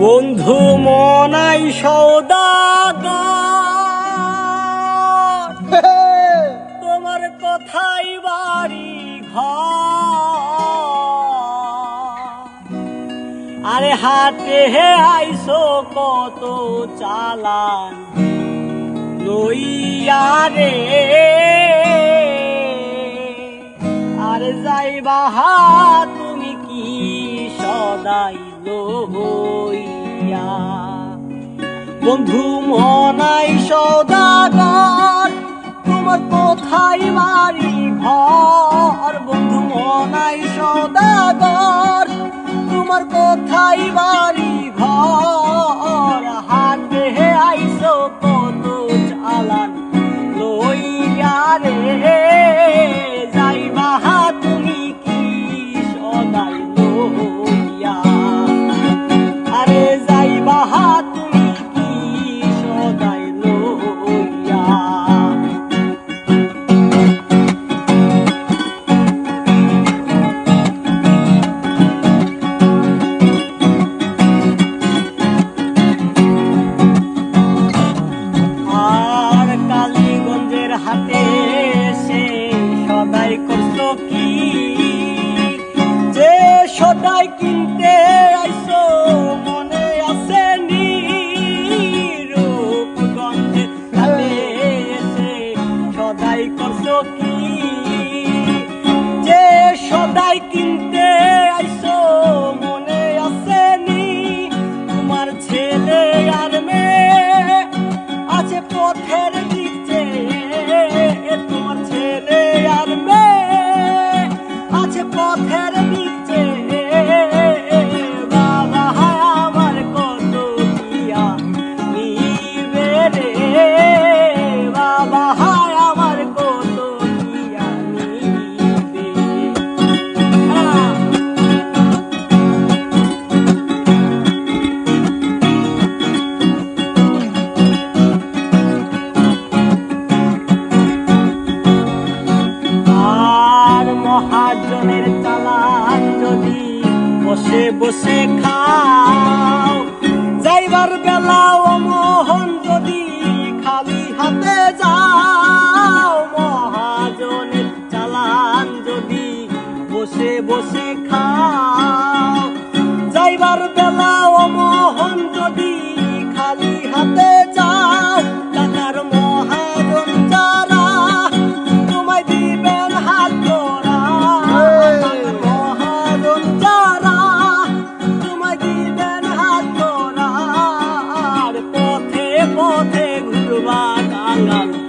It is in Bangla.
বন্ধু মনাই সৌদাগর। তোমার কথাই বাড়ি আরে হাটে হে আইসো কত চালান। লইয়া রে। আরে যাইবা তুমি কি সদাই লইয়া বন্ধু মনাই সদাগর তোমার কোথায় বাড়ি ঘর? বন্ধু মনাই সদাগর তোমার কোথায় বাড়ি হাতে সে সদাই করত কি? যে সদাই কিনতে আইসো, মনে আছে নি রূপগঞ্জে হাতে সে সদাই করত কি? বসে খাও। যাইবার বেলা ও মোহন যদি খালি হাতে যাও, মহাজনের চালান যদি বসে বসে Thank you.